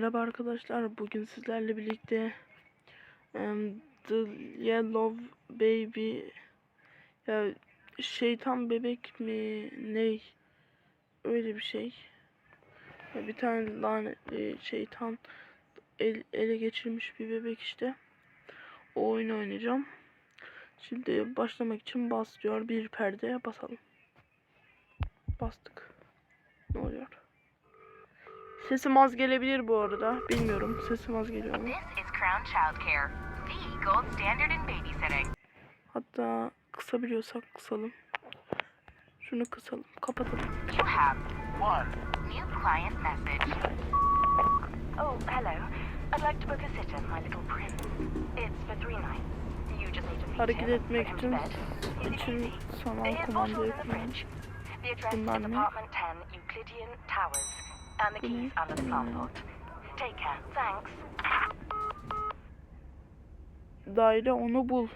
Merhaba arkadaşlar. Bugün sizlerle birlikte em, The Yellow Baby ya şeytan bebek mi ne öyle bir şey. Ya bir tane lanetli şeytan el, ele geçirmiş bir bebek işte. O oyunu oynayacağım. Şimdi başlamak için bas diyor. Bir perdeye basalım. Bastık. Ne oluyor? Sesim az gelebilir bu arada. Bilmiyorum sesim az geliyor mu? Hatta kısabiliyorsak kısalım. Şunu kısalım. Kapatalım. You have one new client message. Oh, hello. I'd like to book a sitter, my little prince. It's for three nights. You just need to Hareket him, etmek için için sanal kumanda is Bunlar ne? apartment 10, Euclidean Towers. And the keys under the pot. Take care. Thanks. Daire onu bul.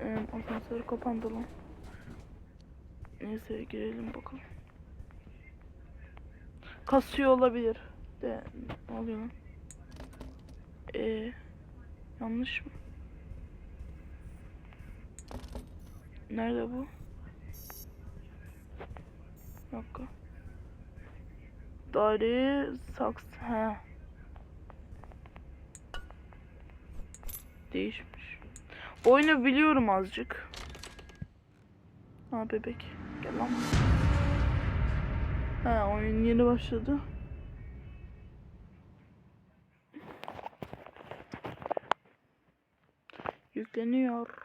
Ee, asansör kapandı lan. Neyse girelim bakalım. Kasıyor olabilir. De ne oluyor lan? Ee, yanlış mı? Nerede bu? Bir dakika. Daire saks he. Değişmiş. Oyunu biliyorum azıcık. Ha bebek. Gel lan. Ha oyun yeni başladı. Yükleniyor.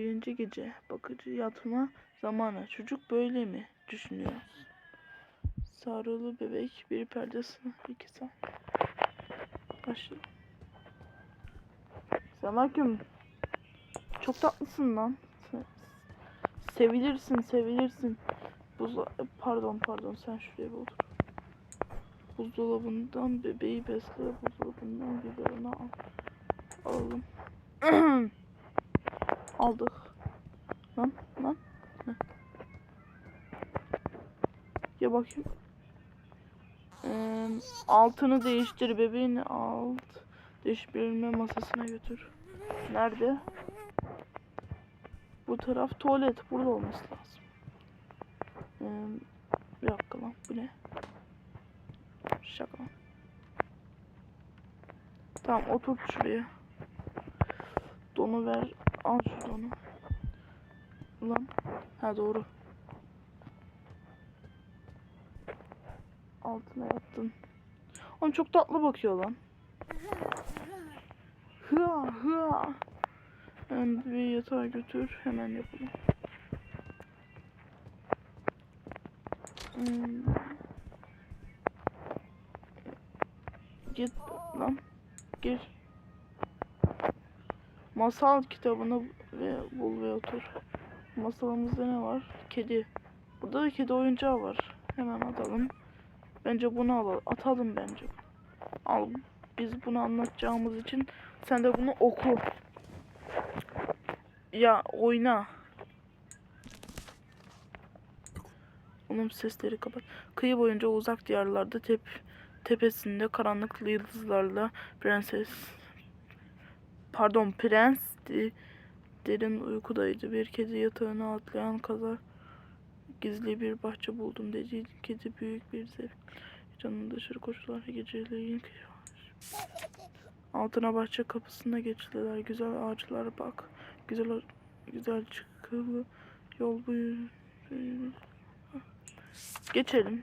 Birinci gece bakıcı yatma zamanı. Çocuk böyle mi düşünüyor? Sarılı bebek bir perdesine iki saat. Başla. Selamünaleyküm. Çok tatlısın lan. Se- Sevilirsin, sevilirsin. Buzla pardon pardon sen şuraya otur. Buzdolabından bebeği besle, buzdolabından biberini al. Alalım. Aldık. Lan lan. Heh. Ya bakayım. Ee, altını değiştir bebeğini alt. Değiştirilme masasına götür. Nerede? Bu taraf tuvalet. Burada olması lazım. Ee, bir dakika lan. Bu ne? Şaka lan. Tamam oturt şuraya. Donu ver. Al şu donu. Lan. Ha doğru. Altına yattın. Oğlum çok tatlı bakıyor lan. Hıa hıa. Ben bir yatağa götür. Hemen yapalım. Hmm. Git lan. Gir. Masal kitabını bul ve otur. Masalımızda ne var? Kedi. Burada da kedi oyuncağı var. Hemen atalım. Bence bunu alalım. Atalım bence. Al. Biz bunu anlatacağımız için sen de bunu oku. Ya oyna. Oğlum sesleri kapat. Kıyı boyunca uzak diyarlarda tep tepesinde karanlıklı yıldızlarla prenses pardon prens de- derin uykudaydı. Bir kedi yatağına atlayan kadar gizli bir bahçe buldum dedi. Kedi büyük bir zevk. Canım dışarı koşular geceleyin Altına bahçe kapısına geçtiler. Güzel ağaçlara bak. Güzel güzel çıkılı yol bu Geçelim.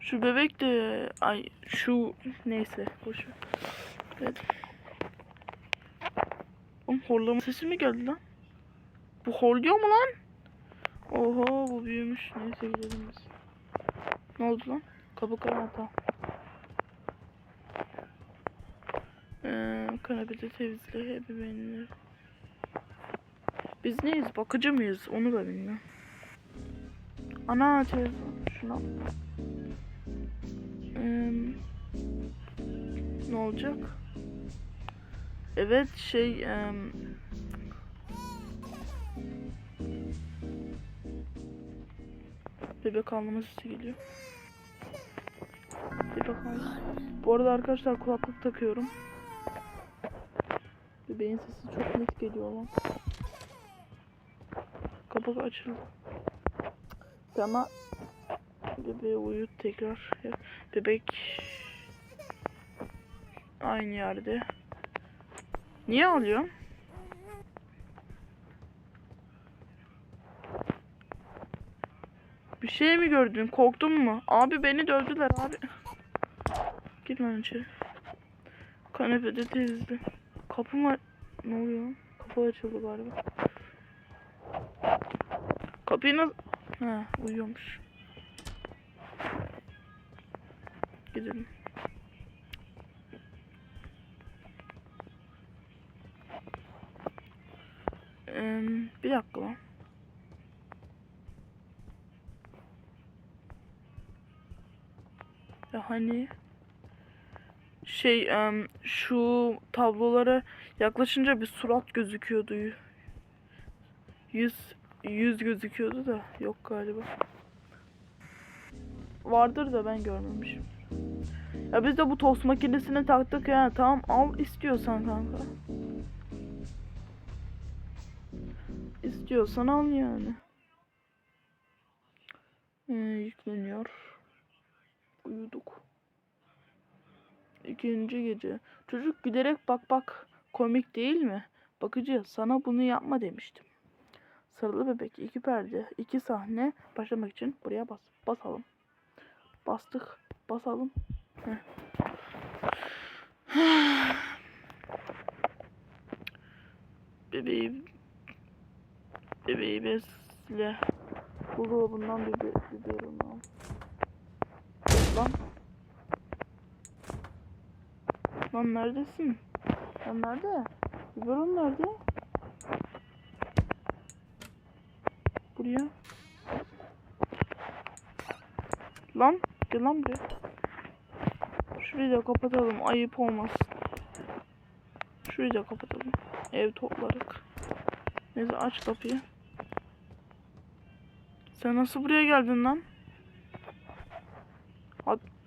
Şu bebek de ay şu neyse boş ver. Evet. Oğlum horlama sesi mi geldi lan? Bu horluyor mu lan? Oho bu büyümüş. Neyse gidelim biz. Ne oldu lan? Kapı karanlığa. Ee, kanepede temizle ebeveynleri. Biz neyiz? Bakıcı mıyız? Onu da bilmiyorum. Ana telefon. Şuna. Ee, ne olacak? Evet şey em, bebek ağlama sesi geliyor. Bebek ağlama. Bu arada arkadaşlar kulaklık takıyorum. Bebeğin sesi çok net geliyor lan. Kapak açıldı. Ama bebeği uyut tekrar. Bebek aynı yerde. Niye ağlıyor? Bir şey mi gördün? Korktun mu? Abi beni dövdüler abi. Gir lan içeri. Kanepede tezdi. Kapı mı? Ne oluyor? Kapı açıldı galiba. Kapıyı nasıl... Ha uyuyormuş. Gidelim. Bir dakika. Ya hani şey şu tablolara yaklaşınca bir surat gözüküyordu. Yüz yüz gözüküyordu da yok galiba. Vardır da ben görmemişim. Ya biz de bu tost makinesini taktık ya. Tamam al istiyorsan kanka. İstiyorsan al yani. Ee, yükleniyor. Uyuduk. İkinci gece. Çocuk giderek bak bak. Komik değil mi? Bakıcı sana bunu yapma demiştim. Sarılı bebek iki perde iki sahne başlamak için buraya bas. Basalım. Bastık. Basalım. Heh. Bebeği bebeği besle. Buzdolabından bir be biberon al. Lan. Lan neredesin? Lan nerede? Biberon nerede? Buraya. Lan gel lan buraya. Şurayı da kapatalım ayıp olmasın. Şurayı da kapatalım. Ev topladık. Neyse aç kapıyı. Sen nasıl buraya geldin lan?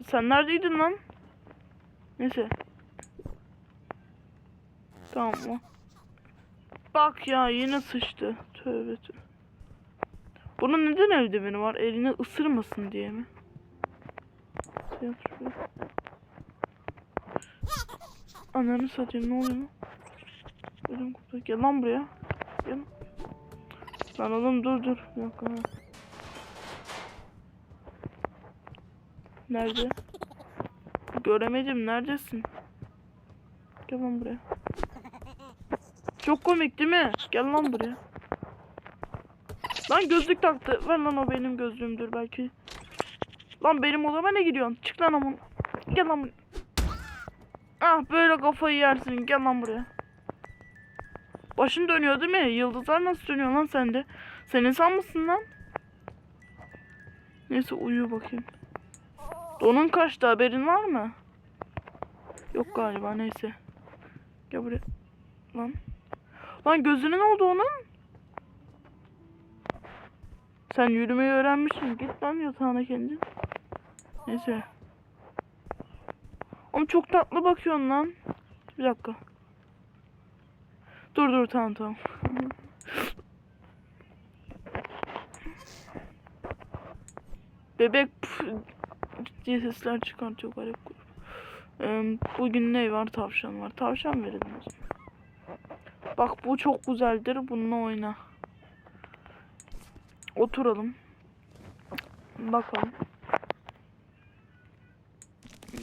Sen neredeydin lan? Neyse. Tamam mı? Bak ya yine sıçtı. Tövbe tövbe. Bunun neden eldiveni var? Elini ısırmasın diye mi? Şey. Ananı satayım ne oluyor koptu. Gel lan buraya. Gel. Lan oğlum dur dur. Bir dakika. Nerede? Göremedim. Neredesin? Gel lan buraya. Çok komik değil mi? Gel lan buraya. Lan gözlük taktı. Ver lan o benim gözlüğümdür belki. Lan benim odama ne gidiyorsun? Çık lan aman. Gel lan buraya. Ah böyle kafayı yersin. Gel lan buraya. Başın dönüyor değil mi? Yıldızlar nasıl dönüyor lan sende? Sen insan mısın lan? Neyse uyu bakayım. Donun kaçtı haberin var mı? Yok galiba neyse. Gel buraya. Lan. Lan gözüne ne oldu onun? Sen yürümeyi öğrenmişsin. Git lan yatağına kendin. Neyse. Oğlum çok tatlı bakıyorsun lan. Bir dakika. Dur dur tamam tamam. Bebek püf diye sesler çıkartıyor garip grup. Bugün ne var? Tavşan var. Tavşan verelim. Bak bu çok güzeldir. Bununla oyna. Oturalım. Bakalım.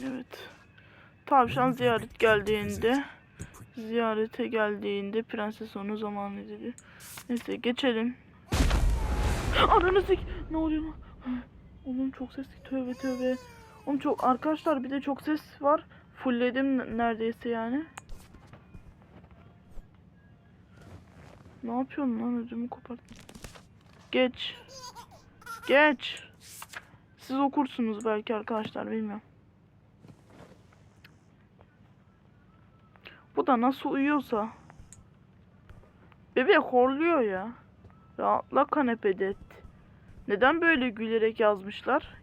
Evet. Tavşan ziyaret geldiğinde ziyarete geldiğinde prenses onu zaman dedi. Neyse geçelim. Ananı sik. Ne oluyor lan? Oğlum çok ses. Tövbe tövbe. Oğlum çok arkadaşlar bir de çok ses var. Fullledim neredeyse yani. Ne yapıyorsun lan ödümü kopart. Geç. Geç. Siz okursunuz belki arkadaşlar bilmiyorum. Bu da nasıl uyuyorsa. Bebek horluyor ya. Rahatla kanepede. Neden böyle gülerek yazmışlar?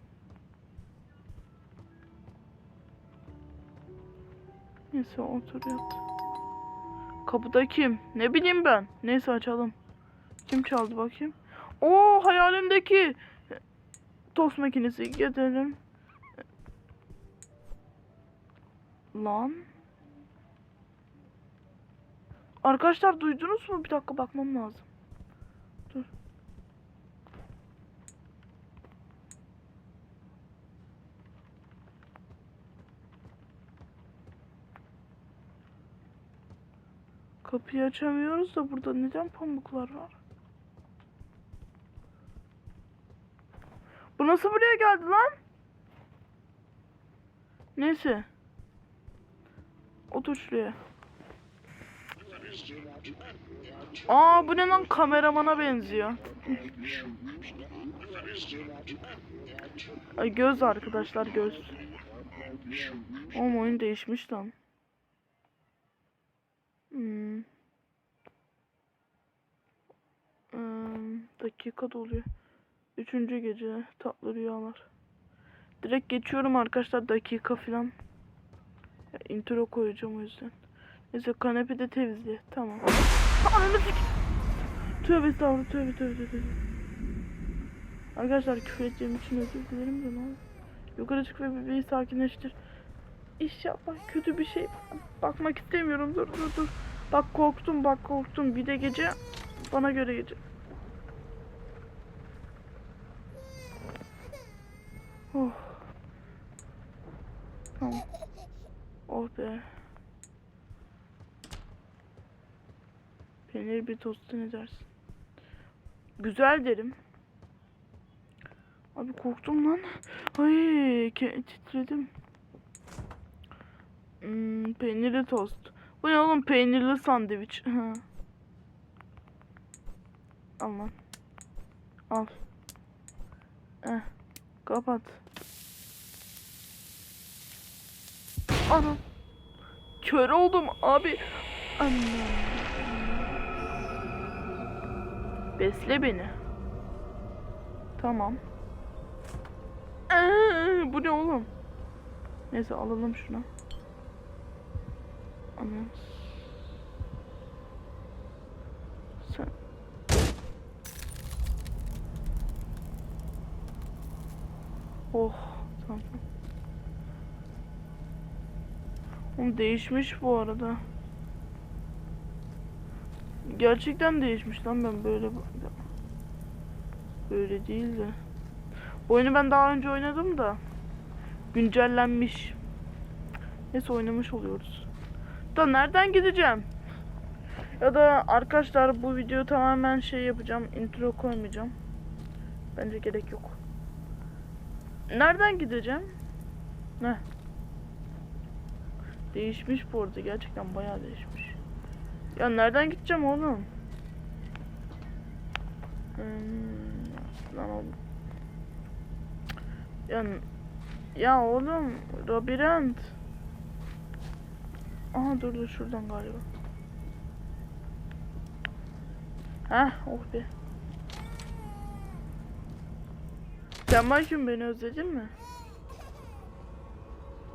Neyse otur yat. Kapıda kim? Ne bileyim ben. Neyse açalım. Kim çaldı bakayım? Oo hayalimdeki tost makinesi gidelim. Lan. Arkadaşlar duydunuz mu? Bir dakika bakmam lazım. Kapıyı açamıyoruz da burada neden pamuklar var? Bu nasıl buraya geldi lan? Neyse. Otur şuraya. Aa bu ne lan kameramana benziyor. Ay göz arkadaşlar göz. Oğlum oyun değişmiş lan. Hmm. Hmm, dakika doluyor. Üçüncü gece tatlı rüyalar. Direkt geçiyorum arkadaşlar dakika filan. İntro koyacağım o yüzden. Neyse kanepede temizle. Tamam. Ananı. Tövbe estağfurullah tövbe tövbe tövbe. Arkadaşlar küfür ettiğim için özür dilerim de ne. Yukarı çık ve bebeği sakinleştir. İnşallah kötü bir şey bakmak istemiyorum. Dur dur dur. Bak korktum bak korktum. Bir de gece bana göre gece. Oh. Tamam. Oh be. Peynir bir tostu ne dersin? Güzel derim. Abi korktum lan. Ay titredim. Hmm, peynirli tost. Bu ne oğlum peynirli sandviç. Ha. Al lan. Al. Eh. Kapat. Ana. Kör oldum abi. Anne. Besle beni. Tamam. Ee, bu ne oğlum? Neyse alalım şunu. Ana. Sen. Oh. Tamam. Oğlum değişmiş bu arada. Gerçekten değişmiş lan ben böyle böyle değil de. Oyunu ben daha önce oynadım da güncellenmiş. Neyse oynamış oluyoruz. Da nereden gideceğim? Ya da arkadaşlar bu video tamamen şey yapacağım. Intro koymayacağım. Bence gerek yok. Nereden gideceğim? Ne? Değişmiş bu arada. Gerçekten bayağı değişmiş. Ya nereden gideceğim oğlum? Hmm, lan. Ya, ya oğlum labirent. Aha dur dur şuradan galiba. Heh oh be. Sen bakayım beni özledin mi?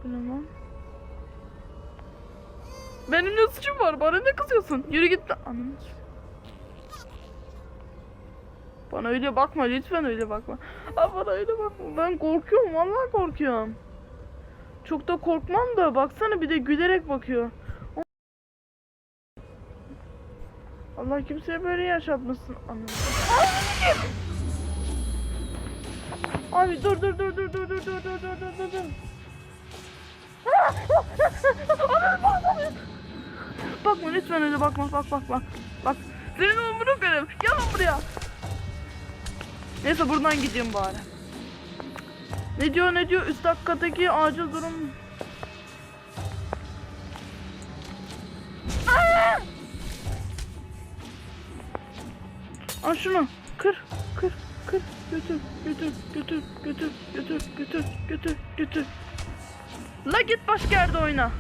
Lan? Benim ne suçum var? Bana ne kızıyorsun? Yürü git lan. Ananı s- Bana öyle bakma lütfen öyle bakma. Aa, bana öyle bakma. Ben korkuyorum vallahi korkuyorum. Çok da korkmam da baksana bir de gülerek bakıyor. Allah kimseye böyle yaşatmasın. Ananı. Abi dur dur dur dur dur dur dur dur dur dur dur. Bakma lütfen öyle bakma bak bak bak. Bak senin umurun benim. Gel buraya. Neyse buradan gideyim bari. Ne diyor ne diyor? Üst dakikadaki acil durum. Aa! Al şunu. Kır, kır, kır. Götür, götür, götür, götür, götür, götür, götür, götür. La git başka yerde oyna.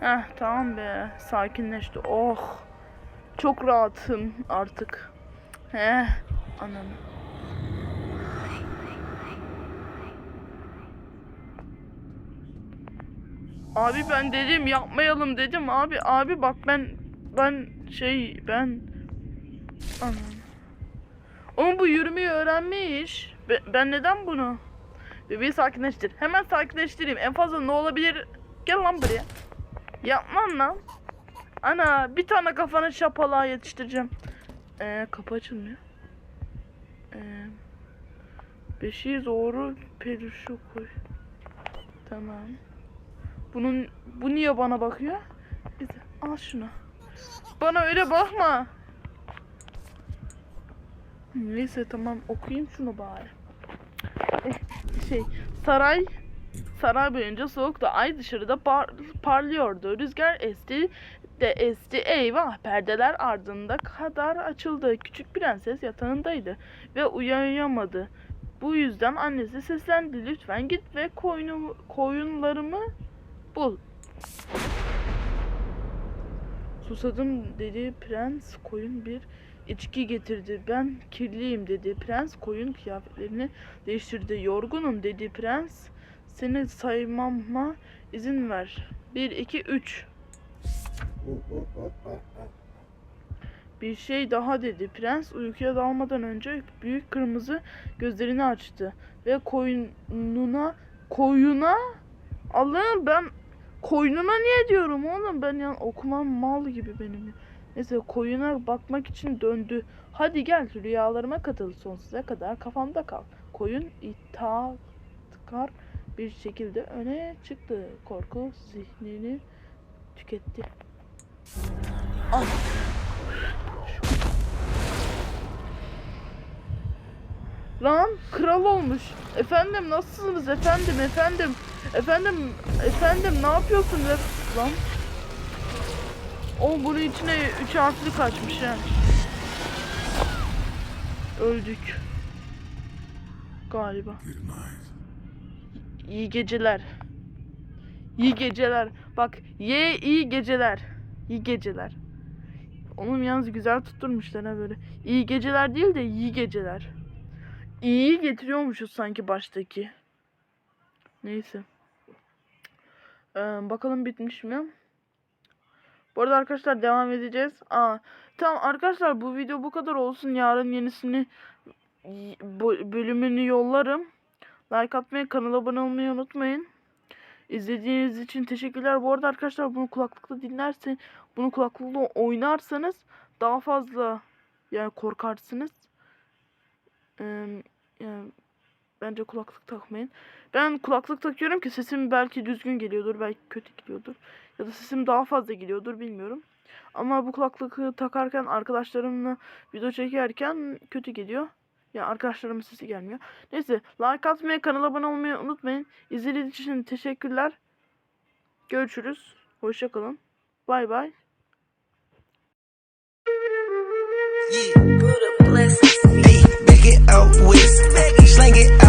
Heh tamam be. Sakinleşti. Oh. Çok rahatım artık. Heh. Ananı. Abi ben dedim yapmayalım dedim abi abi bak ben ben şey ben anam. Oğlum bu yürümeyi öğrenmiş. Be- ben neden bunu? Bebeği sakinleştir. Hemen sakinleştireyim. En fazla ne olabilir? Gel lan buraya. Yapmam lan. Ana bir tane kafana şapalığa yetiştireceğim. Ee, kapı açılmıyor. Ee, beşiği doğru peruşu koy. Tamam. Bunun bu niye bana bakıyor? Al şunu. Bana öyle bakma. Neyse tamam okuyayım şunu bari. Eh, şey saray saray boyunca soğuktu. Ay dışarıda par- parlıyordu. Rüzgar esti de esti. Eyvah perdeler ardında kadar açıldı. Küçük prenses yatağındaydı ve uyuyamadı. Bu yüzden annesi seslendi. Lütfen git ve koyunu, koyunlarımı bul. Susadım dedi prens koyun bir içki getirdi. Ben kirliyim dedi prens koyun kıyafetlerini değiştirdi. Yorgunum dedi prens. Seni saymama izin ver. 1 2 3 Bir şey daha dedi. Prens uykuya dalmadan önce büyük kırmızı gözlerini açtı ve koyununa koyuna Allah'ım ben koyununa niye diyorum oğlum ben yani okumam mal gibi benim. Neyse koyuna bakmak için döndü. Hadi gel rüyalarıma katıl sonsuza kadar kafamda kal. Koyun itaatkar bir şekilde öne çıktı. Korku zihnini tüketti. Al. Lan kral olmuş. Efendim nasılsınız efendim efendim. Efendim efendim ne yapıyorsun ef- lan? O bunun içine üç harfli kaçmış ha. Öldük. Galiba. İyi geceler. İyi geceler. Bak ye iyi geceler. İyi geceler. Onun yalnız güzel tutturmuşlar ha böyle. İyi geceler değil de iyi geceler. İyi getiriyormuşuz sanki baştaki. Neyse. Ee, bakalım bitmiş mi? Bu arada arkadaşlar devam edeceğiz. Aa, tamam arkadaşlar bu video bu kadar olsun. Yarın yenisini bölümünü yollarım. Like atmayı, kanala abone olmayı unutmayın. İzlediğiniz için teşekkürler. Bu arada arkadaşlar bunu kulaklıkla dinlersen, bunu kulaklıkla oynarsanız daha fazla yani korkarsınız. Ee, yani bence kulaklık takmayın. Ben kulaklık takıyorum ki sesim belki düzgün geliyordur, belki kötü gidiyordur. Ya da sesim daha fazla geliyordur bilmiyorum. Ama bu kulaklığı takarken arkadaşlarımla video çekerken kötü geliyor. Yani arkadaşlarımın sesi gelmiyor. Neyse like atmayı, kanala abone olmayı unutmayın. İzlediğiniz için teşekkürler. Görüşürüz. Hoşçakalın. Bay bay. Yeah. Out west, slang it